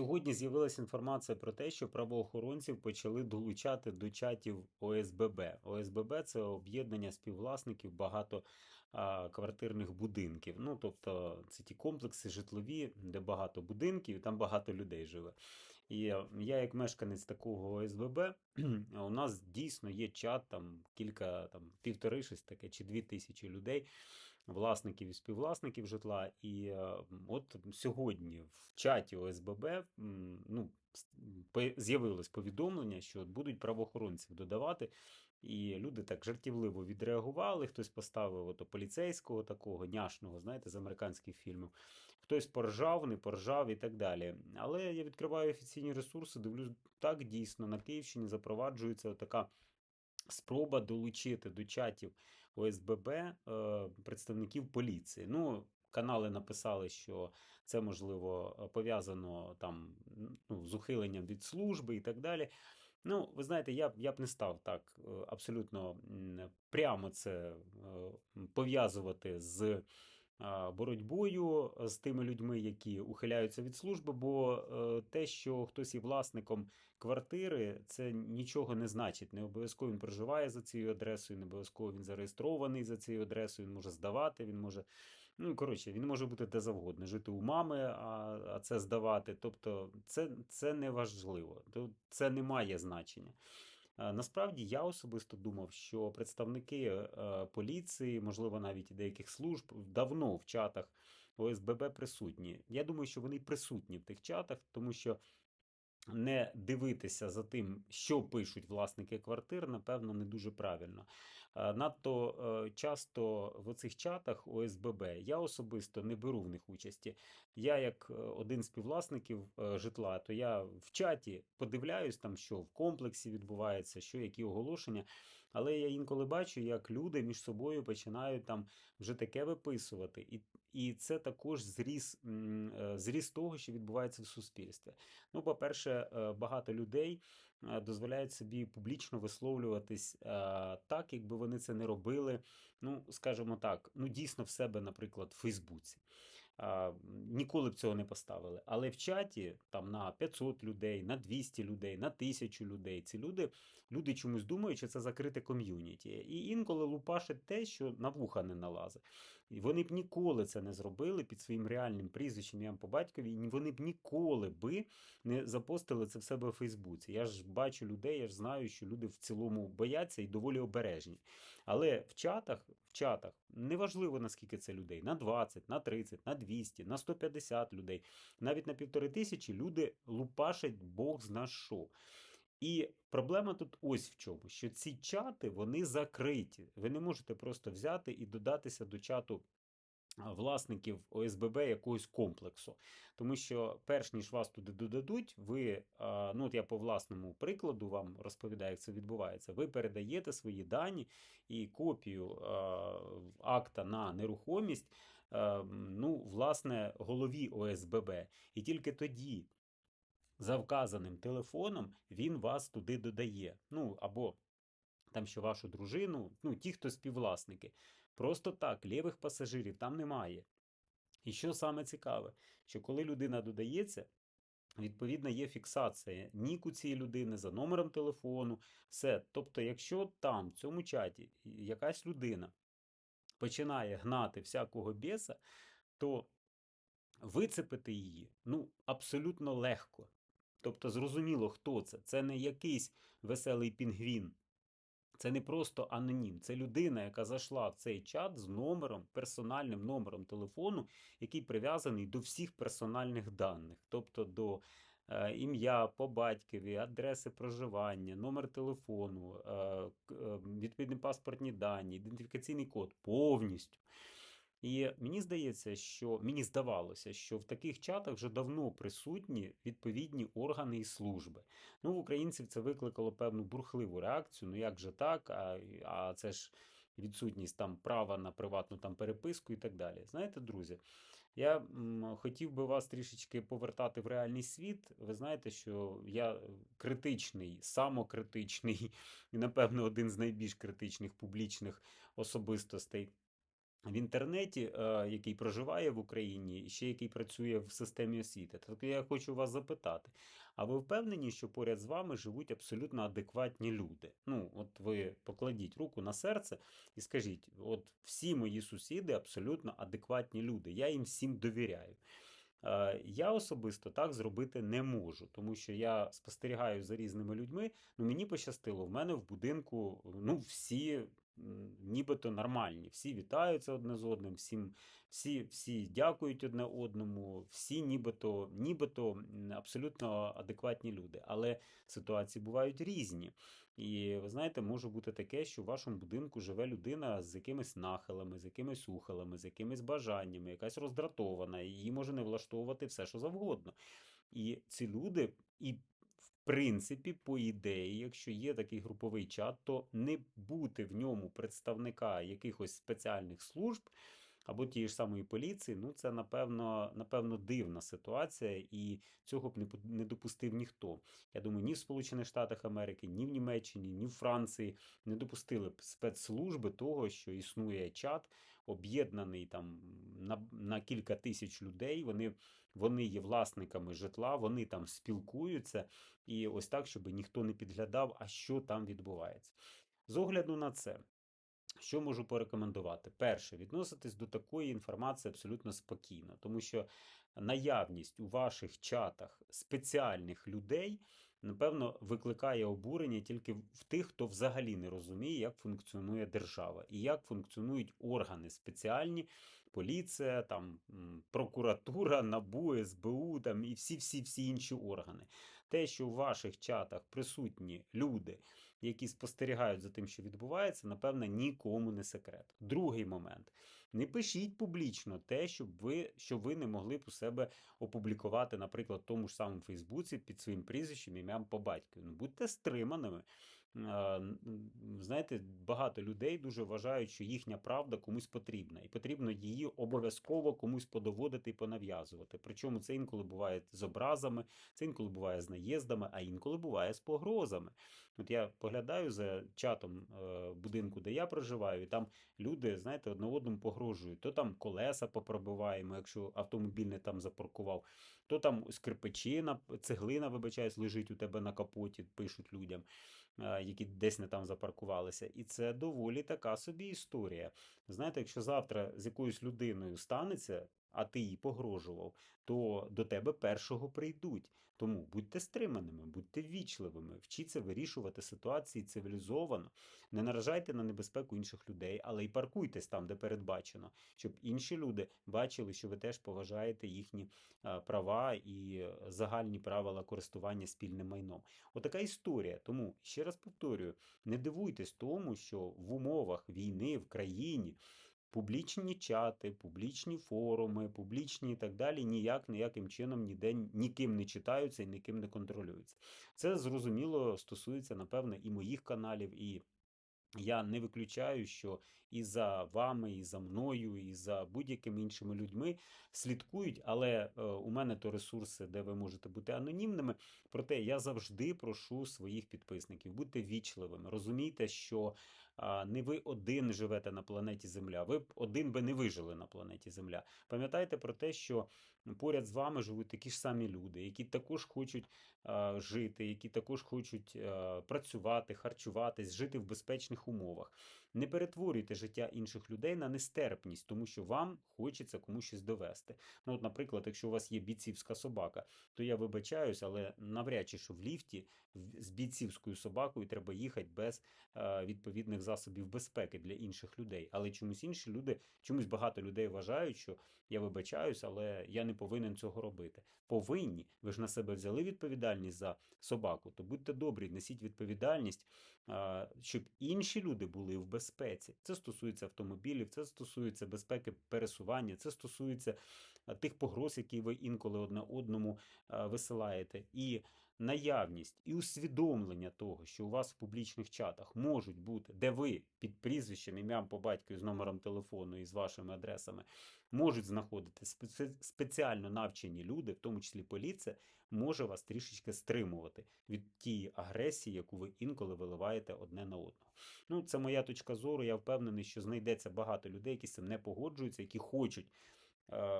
Сьогодні з'явилася інформація про те, що правоохоронців почали долучати до чатів ОСББ. ОСББ це об'єднання співвласників багатоквартирних будинків. Ну, тобто, це ті комплекси житлові, де багато будинків, там багато людей живе. І е, я, як мешканець такого ОСББ, у нас дійсно є чат, там кілька, там півтори щось таке, чи дві тисячі людей власників і співвласників житла. І е, от сьогодні в чаті ОСББ ну, з'явилось повідомлення, що будуть правоохоронців додавати. І люди так жартівливо відреагували. Хтось поставив ото поліцейського такого няшного, знаєте, з американських фільмів. Хтось поржав, не поржав і так далі. Але я відкриваю офіційні ресурси, дивлюсь, так дійсно на Київщині запроваджується така спроба долучити до чатів ОСББ е, представників поліції. Ну, канали написали, що це можливо пов'язано там ну, з ухиленням від служби і так далі. Ну, ви знаєте, я я б не став так е, абсолютно прямо це е, пов'язувати з боротьбою е, з тими людьми, які ухиляються від служби, бо е, те, що хтось є власником квартири, це нічого не значить. Не обов'язково він проживає за цією адресою, не обов'язково він зареєстрований за цією адресою, він може здавати, він може. Ну, коротше, він може бути де завгодно, жити у мами, а, а це здавати. Тобто, це, це не важливо, це не має значення. Е, Насправді я особисто думав, що представники е, поліції, можливо, навіть і деяких служб, давно в чатах ОСББ присутні. Я думаю, що вони присутні в тих чатах, тому що не дивитися за тим, що пишуть власники квартир, напевно, не дуже правильно. Е, Надто е, часто в цих чатах ОСББ я особисто не беру в них участі. Я, як е, один з співвласників житла, то я в чаті подивляюсь, там, що в комплексі відбувається, що які оголошення. Але я інколи бачу, як люди між собою починають там вже таке виписувати. І, і це також зріз, м, е, зріз того, що відбувається в суспільстві. Ну, по-перше, е, багато людей е, дозволяють собі публічно висловлюватись так, якби вони це не робили. Ну, скажімо так, ну дійсно в себе, наприклад, в Фейсбуці. А, Ніколи б цього не поставили. Але в чаті там на 500 людей, на 200 людей, на 1000 людей. Ці люди, люди чомусь думають, що це закрите ком'юніті. І інколи лупашать те, що на вуха не налазить. І вони б ніколи це не зробили під своїм реальним прізвищем ім'ям по батькові. і Вони б ніколи би не запостили це в себе в Фейсбуці. Я ж бачу людей, я ж знаю, що люди в цілому бояться і доволі обережні. Але в чатах, в чатах, неважливо наскільки це людей, на 20, на 30, на 200, на 150 людей, навіть на півтори тисячі люди лупашать Бог зна що. І проблема тут ось в чому, що ці чати вони закриті. Ви не можете просто взяти і додатися до чату власників ОСББ якогось комплексу. Тому що, перш ніж вас туди додадуть, ви, ну от я по власному прикладу вам розповідаю, як це відбувається. Ви передаєте свої дані і копію акта на нерухомість, ну, власне, голові ОСББ. І тільки тоді за вказаним телефоном він вас туди додає. Ну, або там що вашу дружину, ну, ті, хто співвласники. Просто так, лівих пасажирів там немає. І що саме цікаве, що коли людина додається, відповідно є фіксація ніку цієї людини за номером телефону, все. Тобто, якщо там, в цьому чаті, якась людина починає гнати всякого біса, то вицепити її ну, абсолютно легко. Тобто зрозуміло, хто це. Це не якийсь веселий пінгвін. Це не просто анонім, це людина, яка зайшла в цей чат з номером, персональним номером телефону, який прив'язаний до всіх персональних даних, тобто до е, ім'я по батькові, адреси проживання, номер телефону, е, е, відповідні паспортні дані, ідентифікаційний код повністю. І мені здається, що мені здавалося, що в таких чатах вже давно присутні відповідні органи і служби. Ну, в українців це викликало певну бурхливу реакцію. Ну як же так? А, а це ж відсутність там права на приватну там переписку і так далі. Знаєте, друзі, я м, хотів би вас трішечки повертати в реальний світ. Ви знаєте, що я критичний, самокритичний і, напевно, один з найбільш критичних публічних особистостей в інтернеті, е, який проживає в Україні, і ще який працює в системі освіти. Так я хочу вас запитати: а ви впевнені, що поряд з вами живуть абсолютно адекватні люди? Ну, от ви покладіть руку на серце і скажіть: от всі мої сусіди абсолютно адекватні люди, я їм всім довіряю. Е, Я особисто так зробити не можу, тому що я спостерігаю за різними людьми. Ну мені пощастило, в мене в будинку ну всі нібито нормальні, всі вітаються одне з одним, всім, всі, всі дякують одне одному, всі нібито, нібито абсолютно адекватні люди. Але ситуації бувають різні. І ви знаєте, може бути таке, що в вашому будинку живе людина з якимись нахилами, з якимись ухилами, з якимись бажаннями, якась роздратована, її може не влаштовувати все, що завгодно. І ці люди, і принципі, по ідеї, якщо є такий груповий чат, то не бути в ньому представника якихось спеціальних служб або тієї ж самої поліції, ну це напевно, напевно дивна ситуація, і цього б не, не допустив ніхто. Я думаю, ні в Сполучених Штатах Америки, ні в Німеччині, ні в Франції не допустили б спецслужби того, що існує чат, об'єднаний там на, на кілька тисяч людей. Вони, вони є власниками житла, вони там спілкуються, і ось так, щоб ніхто не підглядав, а що там відбувається. З огляду на це. Що можу порекомендувати? Перше, відноситись до такої інформації абсолютно спокійно, тому що наявність у ваших чатах спеціальних людей, напевно, викликає обурення тільки в тих, хто взагалі не розуміє, як функціонує держава і як функціонують органи спеціальні, поліція, там, прокуратура, НАБУ, СБУ там, і всі-всі-всі інші органи. Те, що у ваших чатах присутні люди, які спостерігають за тим, що відбувається, напевно, нікому не секрет. Другий момент. Не пишіть публічно те, щоб ви, що ви не могли б у себе опублікувати, наприклад, в тому ж самому Фейсбуці під своїм прізвищем, ім'ям по батькові. Ну, будьте стриманими. Знаєте, багато людей дуже вважають, що їхня правда комусь потрібна, і потрібно її обов'язково комусь подоводити і понав'язувати. Причому це інколи буває з образами, це інколи буває з наїздами, а інколи буває з погрозами. От я поглядаю за чатом е, будинку, де я проживаю, і там люди, знаєте, одне одному погрожують. То там колеса попробиваємо, якщо автомобіль не там запаркував, то там скирпичина, цеглина, вибачаюсь, лежить у тебе на капоті, пишуть людям, які десь не там запаркувалися. І це доволі така собі історія. Знаєте, якщо завтра з якоюсь людиною станеться, а ти їй погрожував, то до тебе першого прийдуть. Тому будьте стриманими, будьте ввічливими, вчіться вирішувати ситуації цивілізовано, не наражайте на небезпеку інших людей, але й паркуйтесь там, де передбачено, щоб інші люди бачили, що ви теж поважаєте їхні права і загальні правила користування спільним майном. Отака історія. Тому ще раз повторюю: не дивуйтесь тому, що в умовах війни в країні. Публічні чати, публічні форуми, публічні і так далі ніяк ніяким чином ніде ніким не читаються і ніким не контролюються. Це зрозуміло стосується, напевно, і моїх каналів, і я не виключаю, що і за вами, і за мною, і за будь-якими іншими людьми слідкують, але е, у мене то ресурси, де ви можете бути анонімними. Проте я завжди прошу своїх підписників, будьте вічливими. Розумійте, що не ви один живете на планеті Земля, ви б один би не вижили на планеті Земля. Пам'ятайте про те, що поряд з вами живуть такі ж самі люди, які також хочуть жити, які також хочуть працювати, харчуватись, жити в безпечних умовах. Не перетворюйте життя інших людей на нестерпність, тому що вам хочеться комусь щось довести. Ну, от, наприклад, якщо у вас є бійцівська собака, то я вибачаюсь, але навряд чи що в ліфті з бійцівською собакою треба їхати без е, відповідних засобів безпеки для інших людей. Але чомусь інші люди, чомусь багато людей вважають, що я вибачаюсь, але я не повинен цього робити. Повинні. Ви ж на себе взяли відповідальність за собаку, то будьте добрі, несіть відповідальність, а, щоб інші люди були в безпеці. Це стосується автомобілів, це стосується безпеки пересування, це стосується е, тих погроз, які ви інколи одне одному е, висилаєте, і наявність і усвідомлення того, що у вас в публічних чатах можуть бути, де ви під прізвищем, ім'ям по батькові з номером телефону і з вашими адресами можуть знаходити спеці- спеціально навчені люди, в тому числі поліція, може вас трішечки стримувати від тієї агресії, яку ви інколи виливаєте одне на одного. Ну, це моя точка зору. Я впевнений, що знайдеться багато людей, які з цим не погоджуються, які хочуть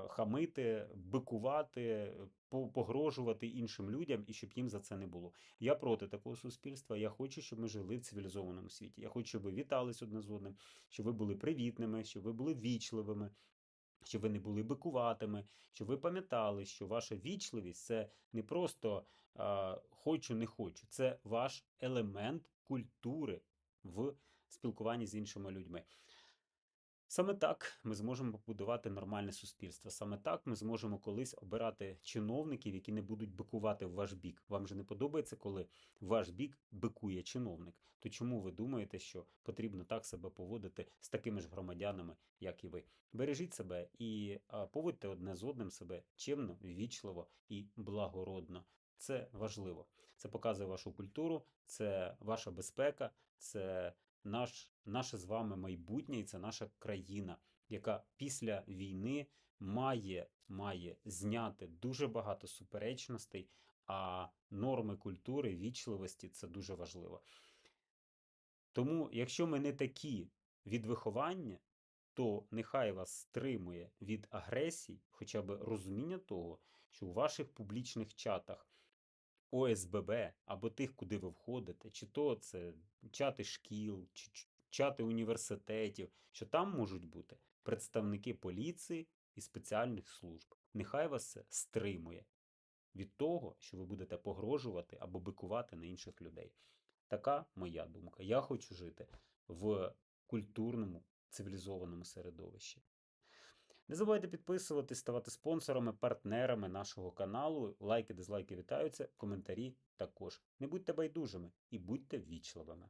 хамити, бикувати, по- погрожувати іншим людям і щоб їм за це не було. Я проти такого суспільства. Я хочу, щоб ми жили в цивілізованому світі. Я хочу, щоб ви вітались одне з одним, щоб ви були привітними, щоб ви були вічливими. Щоб ви не були бикуватими, щоб ви пам'ятали, що ваша вічливість це не просто а, хочу, не хочу, це ваш елемент культури в спілкуванні з іншими людьми. Саме так ми зможемо побудувати нормальне суспільство. Саме так ми зможемо колись обирати чиновників, які не будуть бикувати в ваш бік. Вам же не подобається, коли ваш бік бикує чиновник. То чому ви думаєте, що потрібно так себе поводити з такими ж громадянами, як і ви? Бережіть себе і поводьте одне з одним себе чемно, ввічливо і благородно. Це важливо. Це показує вашу культуру, це ваша безпека, це наш, наше з вами майбутнє, і це наша країна, яка після війни має, має зняти дуже багато суперечностей, а норми культури, вічливості це дуже важливо. Тому, якщо ми не такі від виховання, то нехай вас стримує від агресій, хоча б розуміння того, що у ваших публічних чатах ОСББ або тих, куди ви входите, чи то це чати шкіл, чи чати університетів, що там можуть бути представники поліції і спеціальних служб. Нехай вас це стримує від того, що ви будете погрожувати або бикувати на інших людей. Така моя думка. Я хочу жити в культурному, цивілізованому середовищі. Не забувайте підписуватись, ставати спонсорами, партнерами нашого каналу. Лайки, дизлайки вітаються, коментарі також. Не будьте байдужими і будьте ввічливими.